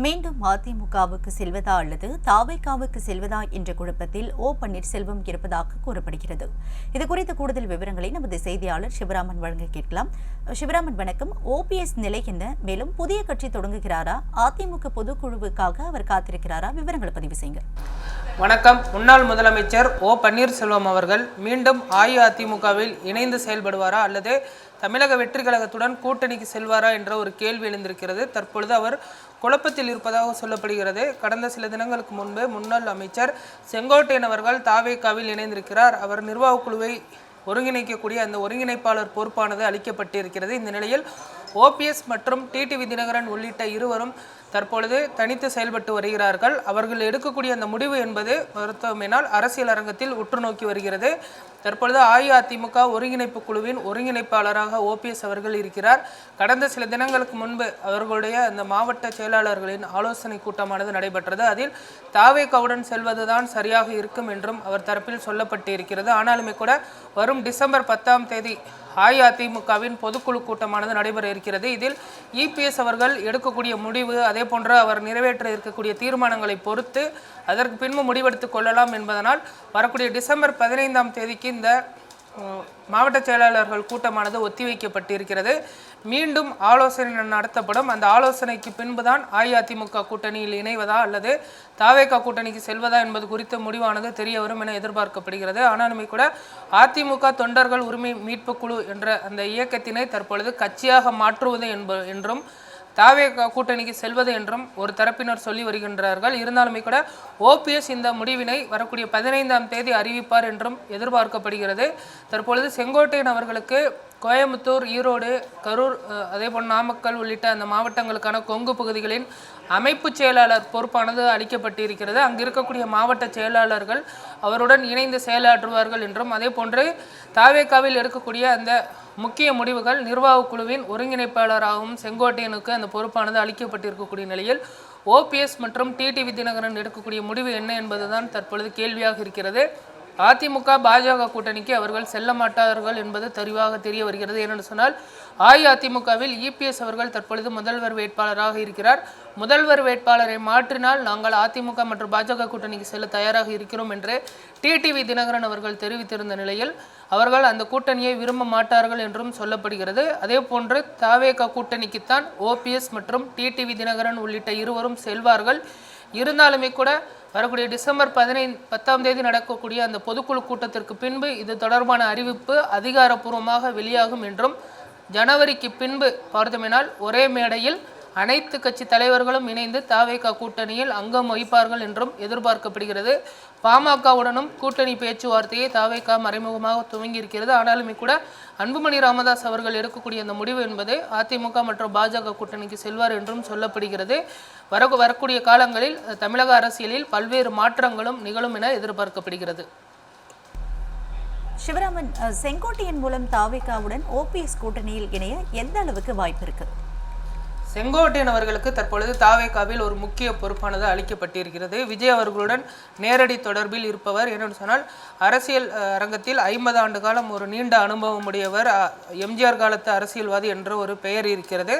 மீண்டும் அதிமுகவுக்கு செல்வதா அல்லது தாவைக்காவுக்கு செல்வதா என்ற குழப்பத்தில் ஓ பன்னீர்செல்வம் இருப்பதாக கூறப்படுகிறது. இது குறித்த கூடுதல் விவரங்களை நமது செய்தியாளர் சிவராமன் வழங்க கேட்கலாம். சிவராமன் வணக்கம். ஓபிஎஸ் நிலை என்ன? மேலும் புதிய கட்சி தொடங்குகிறாரா? அதிமுக பொதுக்குழுவுக்காக அவர் காத்திருக்கிறாரா? விவரங்களை பதிவு செய்யுங்க. வணக்கம். முன்னாள் முதலமைச்சர் ஓ பன்னீர்செல்வம் அவர்கள் மீண்டும் அஇஅதிமுகவில் இணைந்து செயல்படுவாரா அல்லது தமிழக வெற்றி கழகத்துடன் கூட்டணிக்கு செல்வாரா என்ற ஒரு கேள்வி எழுந்திருக்கிறது. தற்பொழுது அவர் குழப்பத்தில் இருப்பதாக சொல்லப்படுகிறது. கடந்த சில தினங்களுக்கு முன்பு முன்னாள் அமைச்சர் செங்கோட்டையன் அவர்கள் தாவேக்காவில் இணைந்திருக்கிறார். அவர் நிர்வாக குழுவை ஒருங்கிணைக்கக்கூடிய அந்த ஒருங்கிணைப்பாளர் பொறுப்பானது அளிக்கப்பட்டிருக்கிறது. இந்த நிலையில் ஓபிஎஸ் மற்றும் டிடிவி தினகரன் உள்ளிட்ட இருவரும் தற்பொழுது தனித்து செயல்பட்டு வருகிறார்கள். அவர்கள் எடுக்கக்கூடிய அந்த முடிவு என்பது மருத்துவமையினால் அரசியல் அரங்கத்தில் உற்று நோக்கி வருகிறது. தற்பொழுது அஇஅதிமுக ஒருங்கிணைப்பு குழுவின் ஒருங்கிணைப்பாளராக ஓபிஎஸ் அவர்கள் இருக்கிறார். கடந்த சில தினங்களுக்கு முன்பு அவர்களுடைய அந்த மாவட்ட செயலாளர்களின் ஆலோசனை கூட்டமானது நடைபெற்றது. அதில் தாவேக்காவுடன் செல்வதுதான் சரியாக இருக்கும் என்றும் அவர் தரப்பில் சொல்லப்பட்டு இருக்கிறது ஆனாலுமே கூட வரும் டிசம்பர் பத்தாம் தேதி அஇஅதிமுகவின் பொதுக்குழு கூட்டமானது நடைபெற இருக்கிறது. இதில் இபிஎஸ் அவர்கள் எடுக்கக்கூடிய முடிவு அதே போன்று அவர் நிறைவேற்ற இருக்கக்கூடிய தீர்மானங்களை பொறுத்து அதற்கு பின்பு முடிவெடுத்துக் கொள்ளலாம் என்பதனால் வரக்கூடிய டிசம்பர் பதினைந்தாம் தேதிக்கு இந்த மாவட்ட செயலாளர்கள் கூட்டமானது ஒத்திவைக்கப்பட்டிருக்கிறது. மீண்டும் ஆலோசனை நடத்தப்படும். அந்த ஆலோசனைக்கு பின்புதான் அஇஅதிமுக கூட்டணியில் இணைவதா அல்லது தாவேகா கூட்டணிக்கு செல்வதா என்பது குறித்த முடிவானது தெரிய வரும் என எதிர்பார்க்கப்படுகிறது. ஆனாலுமே கூட அதிமுக தொண்டர்கள் உரிமை மீட்பு குழு என்ற அந்த இயக்கத்தினை தற்பொழுது கட்சியாக மாற்றுவது என்ப என்றும் தாவே கூட்டணிக்கு செல்வது என்றும் ஒரு தரப்பினர் சொல்லி வருகின்றார்கள். இருந்தாலுமே கூட ஓபிஎஸ் இந்த முடிவினை வரக்கூடிய பதினைந்தாம் தேதி அறிவிப்பார் என்றும் எதிர்பார்க்கப்படுகிறது. தற்பொழுது செங்கோட்டையன் அவர்களுக்கு கோயம்புத்தூர் ஈரோடு கரூர் அதேபோல் நாமக்கல் உள்ளிட்ட அந்த மாவட்டங்களுக்கான கொங்கு பகுதிகளின் அமைப்பு செயலாளர் பொறுப்பானது அளிக்கப்பட்டிருக்கிறது. அங்கு இருக்கக்கூடிய மாவட்ட செயலாளர்கள் அவருடன் இணைந்து செயலாற்றுவார்கள் என்றும் அதே போன்று தாவேக்காவில் எடுக்கக்கூடிய அந்த முக்கிய முடிவுகள் நிர்வாகக் குழுவின் ஒருங்கிணைப்பாளராகவும் செங்கோட்டையனுக்கு அந்த பொறுப்பானது அளிக்கப்பட்டிருக்கக்கூடிய நிலையில் ஓபிஎஸ் மற்றும் டிடிவி தினகரன் எடுக்கக்கூடிய முடிவு என்ன என்பதுதான் தற்பொழுது கேள்வியாக இருக்கிறது. அதிமுக பாஜக கூட்டணிக்கு அவர்கள் செல்ல மாட்டார்கள் என்பது தெளிவாக தெரிய வருகிறது. ஏனென்று சொன்னால் அஇஅதிமுகவில் இபிஎஸ் அவர்கள் தற்பொழுது முதல்வர் வேட்பாளராக இருக்கிறார். முதல்வர் வேட்பாளரை மாற்றினால் நாங்கள் அதிமுக மற்றும் பாஜக கூட்டணிக்கு செல்ல தயாராக இருக்கிறோம் என்று டிடிவி தினகரன் அவர்கள் தெரிவித்திருந்த நிலையில் அவர்கள் அந்த கூட்டணியை விரும்ப மாட்டார்கள் என்றும் சொல்லப்படுகிறது. அதே போன்று தாவேக கூட்டணிக்குத்தான் ஓபிஎஸ் மற்றும் டிடிவி தினகரன் உள்ளிட்ட இருவரும் செல்வார்கள். இருந்தாலுமே கூட வரக்கூடிய டிசம்பர் பதினைந்து பத்தாம் தேதி நடக்கக்கூடிய அந்த பொதுக்குழு கூட்டத்திற்கு பின்பு இது தொடர்பான அறிவிப்பு அதிகாரப்பூர்வமாக வெளியாகும் என்றும் ஜனவரிக்கு பின்பு பார்த்தமினால் ஒரே மேடையில் அனைத்து கட்சி தலைவர்களும் இணைந்து தாவேகா கூட்டணியில் அங்கம் வகிப்பார்கள் என்றும் எதிர்பார்க்கப்படுகிறது. பாமகவுடனும் கூட்டணி பேச்சுவார்த்தையை தாவேகா மறைமுகமாக துவங்கியிருக்கிறது. ஆனாலுமே கூட அன்புமணி ராமதாஸ் அவர்கள் எடுக்கக்கூடிய அந்த முடிவு என்பது அதிமுக மற்றும் பாஜக கூட்டணிக்கு செல்வார் என்றும் சொல்லப்படுகிறது. வர வரக்கூடிய காலங்களில் தமிழக அரசியலில் பல்வேறு மாற்றங்களும் நிகழும் என எதிர்பார்க்கப்படுகிறது. சிவராமன் செங்கோட்டையின் மூலம் தாவிகாவுடன் ஓபிஎஸ் கூட்டணியில் இணைய எந்த அளவுக்கு வாய்ப்பு இருக்குது செங்கோட்டையன் அவர்களுக்கு தற்பொழுது தாவேக்காவில் ஒரு முக்கிய பொறுப்பானது அளிக்கப்பட்டிருக்கிறது. விஜய் அவர்களுடன் நேரடி தொடர்பில் இருப்பவர் என்னென்னு சொன்னால் அரசியல் அஹ், அரங்கத்தில் ஐம்பது ஆண்டு காலம் ஒரு நீண்ட அனுபவம் உடையவர் அஹ், எம்ஜிஆர் காலத்து அரசியல்வாதி என்ற ஒரு பெயர் இருக்கிறது.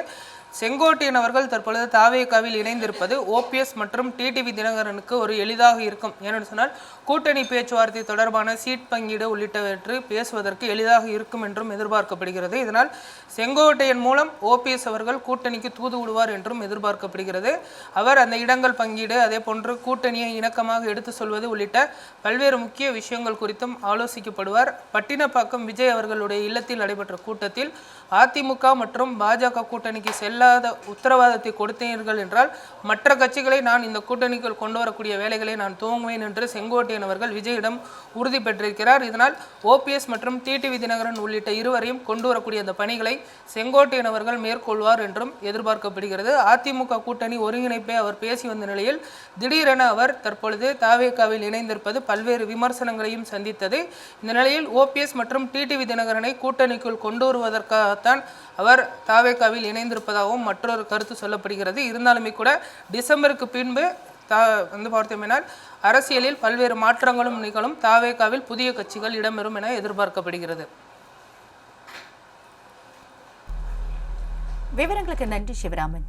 செங்கோட்டையன் அவர்கள் தற்பொழுது தாவேகாவில் இணைந்திருப்பது ஓபிஎஸ் மற்றும் டிடிவி தினகரனுக்கு ஒரு எளிதாக இருக்கும். ஏனென்று சொன்னால் கூட்டணி பேச்சுவார்த்தை தொடர்பான சீட் பங்கீடு உள்ளிட்டவற்றை பேசுவதற்கு எளிதாக இருக்கும் என்றும் எதிர்பார்க்கப்படுகிறது. இதனால் செங்கோட்டையன் மூலம் ஓபிஎஸ் அவர்கள் கூட்டணிக்கு தூது விடுவார் என்றும் எதிர்பார்க்கப்படுகிறது. அவர் அந்த இடங்கள் பங்கீடு அதே போன்று கூட்டணியை இணக்கமாக எடுத்து சொல்வது உள்ளிட்ட பல்வேறு முக்கிய விஷயங்கள் குறித்தும் ஆலோசிக்கப்படுவார். பட்டினப்பாக்கம் விஜய் அவர்களுடைய இல்லத்தில் நடைபெற்ற கூட்டத்தில் அதிமுக மற்றும் பாஜக கூட்டணிக்கு இல்லாத உத்தரவாதத்தை கொடுத்தீர்கள் என்றால் மற்ற கட்சிகளை நான் இந்த கூட்டணிக்குள் கொண்டு வரக்கூடிய வேலைகளை நான் துவங்குவேன் என்று செங்கோட்டையன் அவர்கள் விஜயிடம் உறுதி பெற்றிருக்கிறார். இதனால் ஓபிஎஸ் மற்றும் டிடிவி தினகரன் உள்ளிட்ட இருவரையும் கொண்டு வரக்கூடிய அந்த பணிகளை செங்கோட்டையன் அவர்கள் மேற்கொள்வார் என்றும் எதிர்பார்க்கப்படுகிறது. அதிமுக கூட்டணி ஒருங்கிணைப்பை அவர் பேசி வந்த நிலையில் திடீரென அவர் தற்பொழுது தாவேகாவில் இணைந்திருப்பது பல்வேறு விமர்சனங்களையும் சந்தித்தது. இந்த நிலையில் ஓபிஎஸ் மற்றும் டிடிவி தினகரனை கூட்டணிக்குள் கொண்டு வருவதற்காகத்தான் அவர் தாவேக்காவில் இணைந்திருப்பதாகவும் மற்றொரு கருத்து சொல்லப்படுகிறது. இருந்தாலுமே கூட டிசம்பருக்கு பின்பு தா வந்து பார்த்தோம்னால் அரசியலில் பல்வேறு மாற்றங்களும் நிகழும். தாவேகாவில் புதிய கட்சிகள் இடம்பெறும் என எதிர்பார்க்கப்படுகிறது. விவரங்களுக்கு நன்றி சிவராமன்.